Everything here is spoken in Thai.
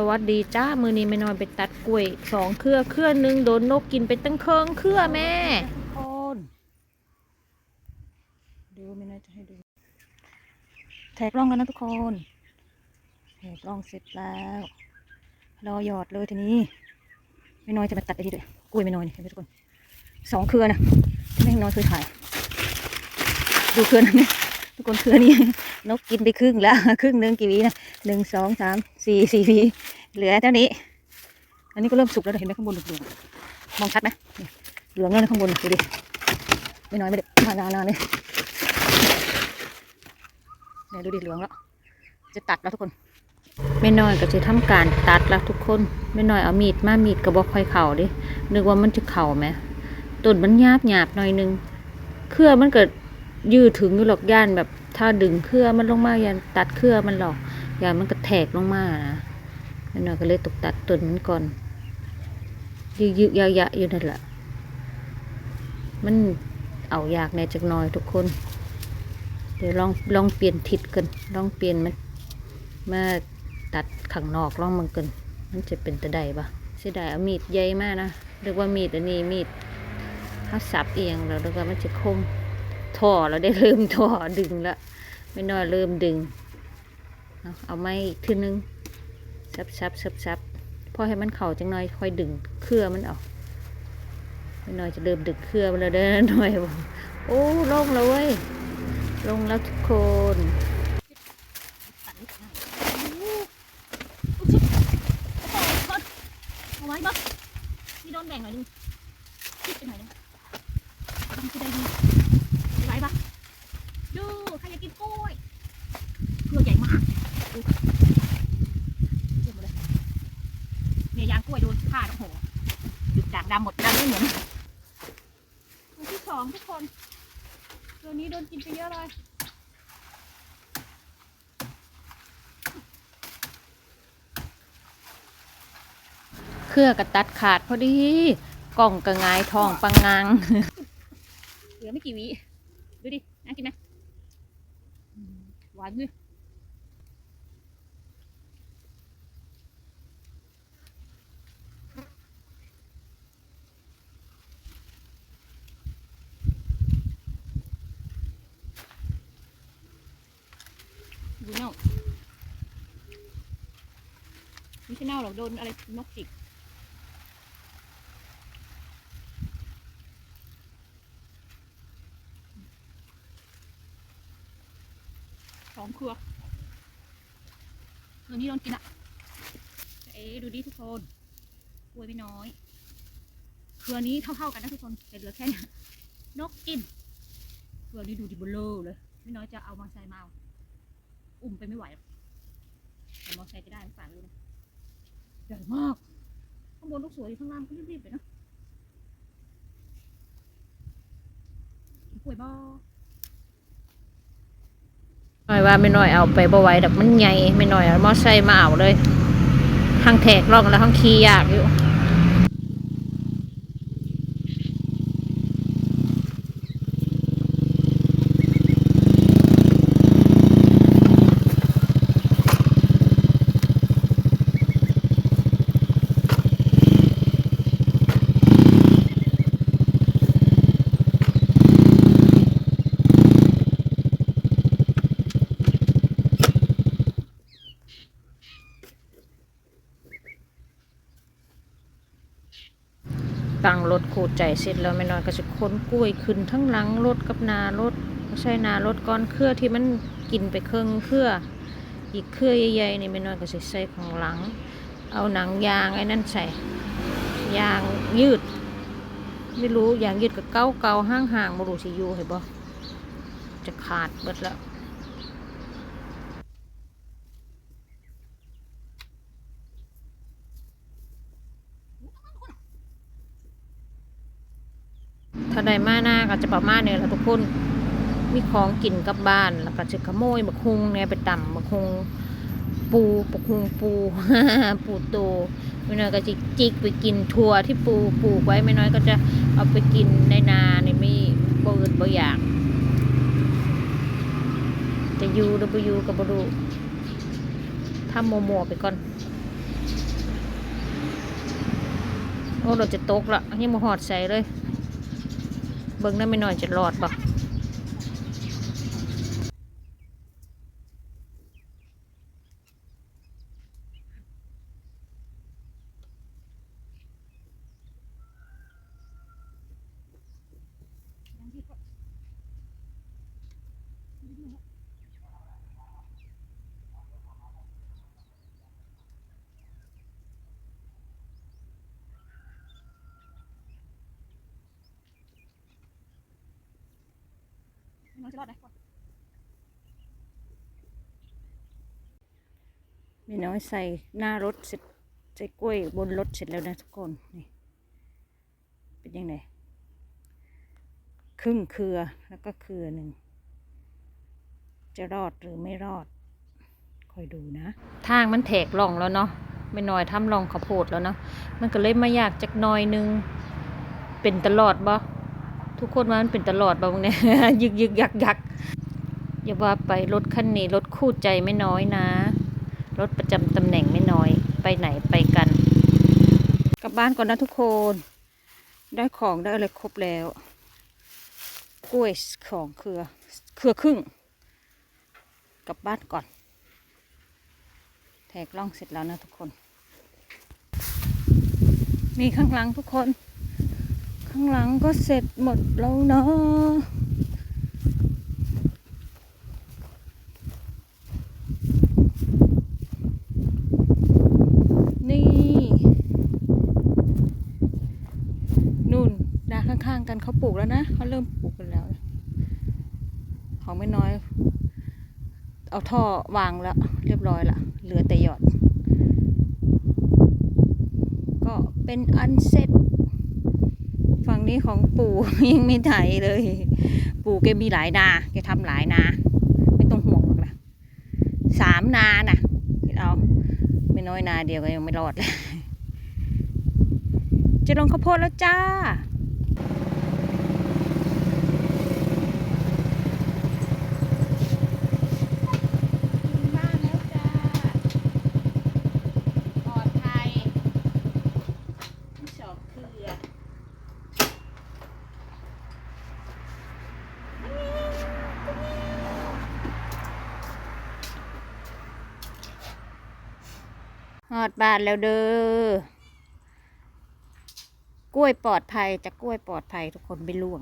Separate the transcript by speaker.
Speaker 1: สวัสดีจ้า มือนี้ไม่นอนไปตัดกล้วยสองเครือเครือหนึ่งโดนนกกินไปตั้งเคิงเครือแม่
Speaker 2: ทุกคนดูไม่น่าจะให้ดู แทกร่องกันนะทุกคนแทกร่องเสร็จแล้วรอหยอดเลยทีนี้ไม่น้อยจะมาตัดไอ้นี่ด้วยกล้วยไม่น้อยนี่เห็นไหมทุกคนสองเครือนะที่แม่น้อยเคยถ่าย ดูเครือนั้นเนี่ย ทุกคนเครือนี้นกกินไปครึ่งแล้วครึ่งหนึ่งกี่วีนะหนึ่งสองสามสี่สี่วีเหลือเท่านี้ อันนี้ก็เริ่มสุกแล้วเห็นไหมข้างบนเหลืองๆมองชัดไหมเหลืองแล้วนข้างบนดูดิไม่น้อยไม่ได้มานานๆเลยเนี่ยดูดิเหลืองแล้วจะตัดแล้วทุกคน
Speaker 1: ไม่น้อยก็จะทำการตัดแล้วทุกคนไม่น้อยเอามีดมามีดกระบอกค่อยเข่าดินึกว่ามันจะเข่าไหมต้นมันหยาบหยาบหน่อยนึงเครือมันเกิด ยืดถึงอยู่หรอกย่านแบบ ถ้าดึงเครือมันลงมายันตัดเครือมันหรอกย่านมันกระแทกลงมานะไม่น้อยก็เลยตกตัดต้นมันก่อนยืดยืดยะๆอยู่นั่นแหละมันเอายากแน่จักหน่อยทุกคน เดี๋ยวลองลองเปลี่ยนทิศกันลองเปลี่ยนมันมาตัดข้างนอกลองมันกันมันจะเป็นตะไดปะเสียดายเอามีดใหญ่มากนะเรียกว่ามีดอันนี้มีดเขาสับเองแล้วแล้วก็มันจะคม ท่อเราได้เริ่มท่อดึงละไม่น้อยเริ่มดึง เอาไม้อีกทีนึงซับซับซับซับพอให้มันเข่าจังหน่อยค่อยดึงเครือมันออกไม่น้อยจะเริ่มดึงเครือมันแล้วเด้หน่อยบโอ้ลงแล้วเว้ยลงแล้วทุกคน
Speaker 2: เอาไว้บ่นี่โดนแบ่งหน่อยนึงคิดไปหน่อยนึงทำคือได้ดีไว้ปะดูใครอยากกินกล้วยเครือใหญ่มากดูเจ็บหมดเลยเนี่ยยางกล้โหัวหยุดจากดำหมดดำไม่เหมือนตัวที่สองทุกคน ตัวนี้โดนกินไปเยอะเลย
Speaker 1: เครือกระตัดขาดพอดีกล่องกระงายทองปังงาง
Speaker 2: เหลือไม่กี่วิดูดิ น่ากินไหมอืมหวานเลย ดูเน่าไม่ใช่เน่าหรอกโดนอะไรนกจิกสองครือตัวนี้โดนกินอะ เอ๊ดูดิทุกคนกล้วยไม่น้อยเครือนี้เท่าๆกันนะทุกคนแต่เหลือแค่นี้นกกินเครือนี้ดูดิบลเลอเลย ไม่น้อยจะเอามาใส่มาเอา อุ้มไปไม่ไหวแต่มอไซค์จะได้ไม่ฝาเลยนะใหญ่มาก ข้างบนลูกสวยข้างล่างก็รีบๆไปนะกินกล้วยบ่
Speaker 1: หน่อยว่าไม่น้อยเอาไปบ่ไหวดอกมันใหญ่ไม่น้อยเอามอไซค์มาเอาเลยทั้งแทกล่องแล้วทั้งขี่ยากอยู่ ตั้งรถขูดใจเสร็จแล้วไม่น้อยก็จะค้นกล้วยขึ้นทั้งหลังรถกับนารถไม่ใช่นารถก้อนเครือที่มันกินไปเครื่องเครืออีกเครือใหญ่ๆนี่ไม่น้อยก็จะใส่ข้างหลัง เอาหนังยางไอ้นั่นใส่ยางยืด ไม่รู้ยางยืดกับเก้าเกาห้างห่างๆบรูสิอยูเห็นบ่จะขาดเบิดแล้ว ถ้าได้มาหน้าก็จะประมาณนี้แหละทุกคน มีของกินกับบ้าน แล้วก็จะขโมยบักฮุงเนี่ยไปต่ำบักฮุงปูบักฮุงปู ปูโตไม่น้อยก็จะจิกไปกินถั่วที่ปูปลูกไว้ไม่น้อยก็จะเอาไปกินในนาในมีบ่อื่นบ่อยากจะยู่หรือบ่อยู่ก็บ่รู้ทำโมโมไปก่อน โอ้เราจะตกละยังมาหอดใส่เลย เบิ้งได้ไม่น้อยจะรอดบ่
Speaker 2: น้องจะรอดไหม
Speaker 1: ไม่น้อยใส่หน้ารถเสร็จใส่กล้วยบนรถเสร็จแล้วนะทุกคนนี่เป็นยังไงครึ่งเครือแล้วก็เครือหนึ่งจะรอดหรือไม่รอด คอยดูนะ ทางมันแถกล่องแล้วเนาะไม่น้อยทำล่องข้าวโพดแล้วเนาะมันก็เลยมายากจักหน้อยหนึง เป็นตลอดบ่ ทุกคนว่ามันเป็นตลอดบ่พวกเนี่ยยึกยึกยักยักอย่าว่าไปรถคันนี้รถคู่ใจไม่น้อยนะ รถประจำตำแหน่งไม่น้อย ไปไหนไปกัน กลับบ้านก่อนนะทุกคน ได้ของได้อะไรครบแล้ว กล้วยของเครือ เครือครึ่ง กลับบ้านก่อน แทกล่องเสร็จแล้วนะทุกคน นี่ข้างหลังทุกคน ข้างหลังก็เสร็จหมดแล้วเนาะนี่ นู่นนาข้างๆกันเขาปลูกแล้วนะเขาเริ่มปลูกกันแล้ว ของไม่น้อย เอาท่อวางแล้ว เรียบร้อยละเหลือแต่หยอด ก็เป็นอันเสร็จ นี้ของปู่ยังไม่ไถเลย ปู่แกมีหลายนาแกทำหลายนา ไม่ต้องห่วงหรอกนะสามนาน่ะคิดเอาไม่น้อยนาเดียวก็ยังไม่รอดเลยจะลงข้าวโพดแล้วจ้า บ้านแล้วจ้า ปลอดภัยที่สองคือ ฮอดบานแล้วเด้อกล้วยปลอดภัยจะกล้วยปลอดภัยทุกคนไม่ล่วง